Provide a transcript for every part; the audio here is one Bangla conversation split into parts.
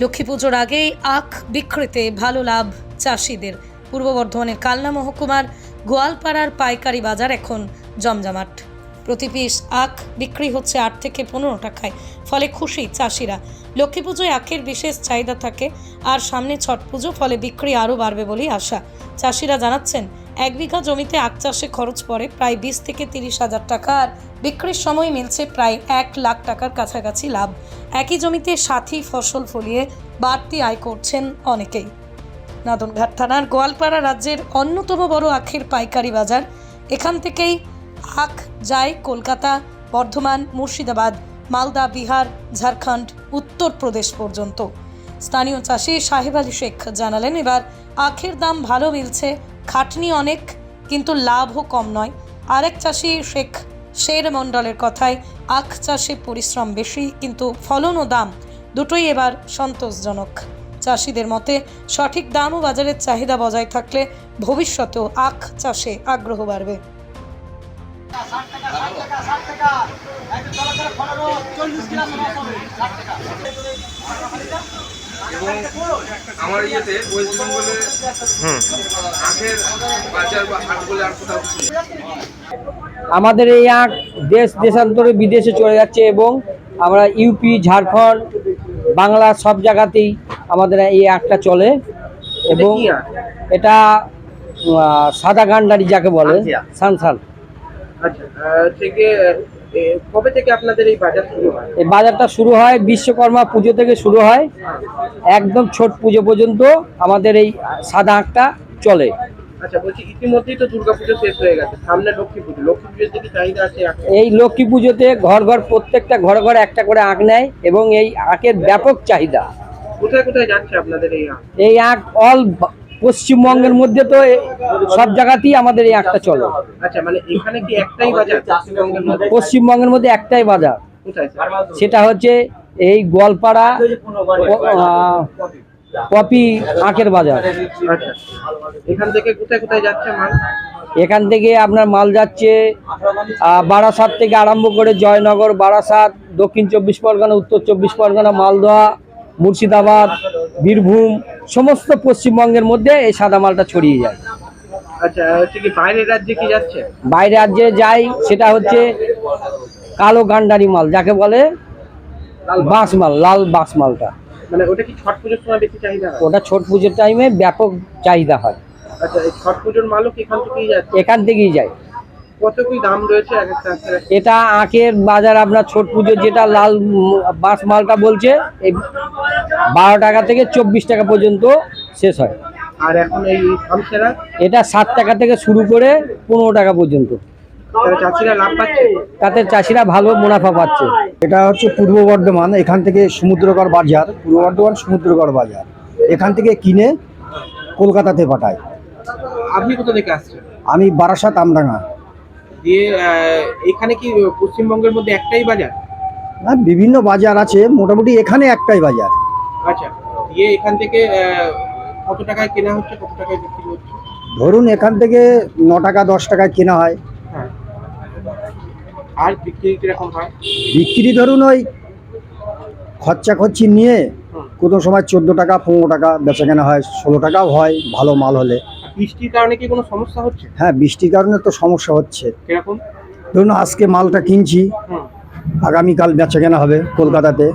লক্ষ্মী পুজোর আগেই আখ বিক্রিতে ভালো লাভ চাষিদের। পূর্ব বর্ধমানের কালনা মহকুমার গোয়ালপাড়ার পাইকারি বাজার এখন জমজমাট। প্রতি পিস আখ বিক্রি হচ্ছে আট থেকে পনেরো টাকায়, ফলে খুশি চাষিরা। লক্ষ্মী পুজোয় আখের বিশেষ চাহিদা থাকে, আর সামনে ছট পুজো, ফলে বিক্রি আরও বাড়বে বলেই আশা। চাষিরা জানাচ্ছেন এক বিঘা জমিতে আখ চাষে খরচ পড়ে প্রায় বিশ থেকে তিরিশ হাজার টাকা, আর বিক্রির সময় মিলছে প্রায় এক লাখ টাকার কাছাকাছি লাভ। একই জমিতে সাথী ফসল ফলিয়ে বাড়তি আয় করছেন অনেকেই। নাদনঘাট থানার গোয়ালপাড়া রাজ্যের অন্যতম বড় আখের পাইকারি বাজার। এখান থেকেই আখ যায় কলকাতা, বর্ধমান, মুর্শিদাবাদ, মালদা, বিহার, ঝাড়খণ্ড, উত্তরপ্রদেশ পর্যন্ত। স্থানীয় চাষি সাহেব আলী শেখ জানালেন, এবার আখের দাম ভালো মিলছে খাটনি অনেক কিন্তু লাভও কম নয় আরেক চাষি শেখ শের মণ্ডলের কথায় আখ চাষে পরিশ্রম বেশি কিন্তু ফলন ও দাম দুটোই এবার সন্তোষজনক চাষিদের মতে সঠিক দাম ও বাজারের চাহিদা বজায় থাকলে ভবিষ্যতেও আখ চাষে আগ্রহ বাড়বে এবং আমার ইয়েতে ওয়েস্ট বেঙ্গলে আখের বাজার বা হাট বলে আর কোথাও কিছু আমাদের এই আখ দেশ দেশান্তরে বিদেশে চলে যাচ্ছে এবং আমরা ইউপি ঝাড়খণ্ড বাংলা সব জায়গাতেই আমাদের এই আখটা চলে এবং এটা সাদা গান্ডারি যাকে বলে। সানসান। আচ্ছা থেকে কবে থেকে আপনাদের এই বাজার শুরু হয়? এই বাজারটা শুরু হয় বিশ্বকর্মা পুজো থেকে শুরু হয়। একদম ছোট পুজো পর্যন্ত আমাদের এই সাদা আখটা চলে। আচ্ছা বলছি ইতিমধ্যেই তো দুর্গাপুজো শেষ হয়ে গেছে। সামনে লক্ষ্মী পুজো। লক্ষ্মী পুজোর দিকে চাহিদা আছে এই লক্ষ্মী পুজোতে ঘর ঘর প্রত্যেকটা ঘর ঘর একটা করে আখ নেয় এবং এই আখের ব্যাপক চাহিদা। কোথায় কোথায় যাচ্ছে আপনাদের এই আখ এই আখ অল পশ্চিমবঙ্গের মধ্যে তো সব জায়গাতেই আমাদের এই আখটা চলে। আচ্ছা মানে পশ্চিমবঙ্গের মধ্যে? একটাই বাজার। সেটা হচ্ছে এই গোয়ালপাড়া কপি আখের বাজার। আচ্ছা। এখান থেকে কোথায় কোথায় যাচ্ছে এখান থেকে আপনার মাল যাচ্ছে বারাসাত থেকে আরম্ভ করে জয়নগর বারাসাত দক্ষিণ চব্বিশ পরগনা উত্তর চব্বিশ পরগনা মালদহ মুর্শিদাবাদ বীরভূম সমস্ত পশ্চিমবঙ্গের মধ্যে এই সাদা মালটা ছড়িয়ে যায়। আচ্ছা কি বাইরের রাজ্যে কি যাচ্ছে? বাইরে রাজ্যে যাই সেটা হচ্ছে কালো গান্ডারি মাল যাকে বলে বাঁশ। মাল লাল বাঁশ মালটা। মানে ওটা কি ছট পুজোর সময় বেশি চাহিদা হয়? ওটা ছোট পুজোর টাইমে ব্যাপক চাহিদা হয়। আচ্ছা এই ছট পুজোর মালও কি এখান থেকেই যাচ্ছে এখান থেকেই যায়। কত কি দাম রয়েছে এক একটা এটা আখের বাজার আপনার ছোট পুজোর যেটা লাল বাঁশ মালটা বলছে এই বারো টাকা থেকে চব্বিশ টাকা পর্যন্ত শেষ হয়। আর এখন এই এটা সাত টাকা থেকে শুরু করে পনেরো টাকা পর্যন্ত। চাষিরা তাতে চাষিরা ভালো মুনাফা পাচ্ছে। এটা হচ্ছে পূর্ব বর্ধমান এখান থেকে সমুদ্রগড় বাজার। পূর্ব বর্ধমান সমুদ্রগড় বাজার। এখান থেকে কিনে কলকাতাতে পাঠায়। আপনি কোথা থেকে আসছেন? আমি বারাসাত আমডাঙ্গা দিয়ে এখানে কি পশ্চিমবঙ্গের মধ্যে একটাই বাজার? না বিভিন্ন বাজার আছে মোটামুটি এখানে একটাই বাজার। আচ্ছা দিয়ে এখান থেকে কত টাকায় কেনা হচ্ছে কত টাকায় বিক্রি হচ্ছে? ধরুন এখান থেকে ন টাকা দশ টাকায় কেনা হয়। হ্যাঁ। আর বিক্রি কীরকম হয়? বিক্রি ধরুন ওই খরচা খরচি নিয়ে। কোনো সময় চোদ্দ টাকা পনেরো টাকা বেচা কেনা হয় ষোলো টাকাও হয় ভালো মাল হলে। বৃষ্টির কারণে কি কোনো সমস্যা হচ্ছে? হ্যাঁ বৃষ্টির কারণে তো সমস্যা হচ্ছে। কীরকম? ধরুন আজকে মালটা কিনছি আগামীকাল বেচা কেনা হবে কলকাতাতে।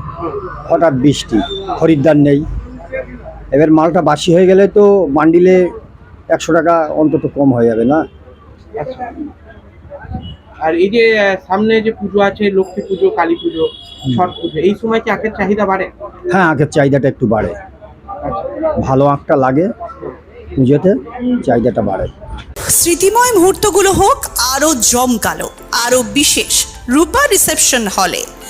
হঠাৎ বৃষ্টি খরিদ্দার নেই। এবার মালটা বাসি হয়ে গেলে তো বান্ডিলে একশো টাকা অন্তত কম হয়ে যাবে না? আর এই যে সামনে যে পুজো আছে লক্ষ্মী পুজো কালী পুজো ছট পুজো এই সময় কি আখের চাহিদা বাড়ে? হ্যাঁ আখের চাহিদাটা একটু বাড়ে। আচ্ছা। ভালো আখটা লাগে পুজোতে চাহিদাটা বাড়ে। স্মৃতিময় মুহূর্তগুলো হোক আরও জমকালো আরও বিশেষ। রূপা রিসেপশন হলে।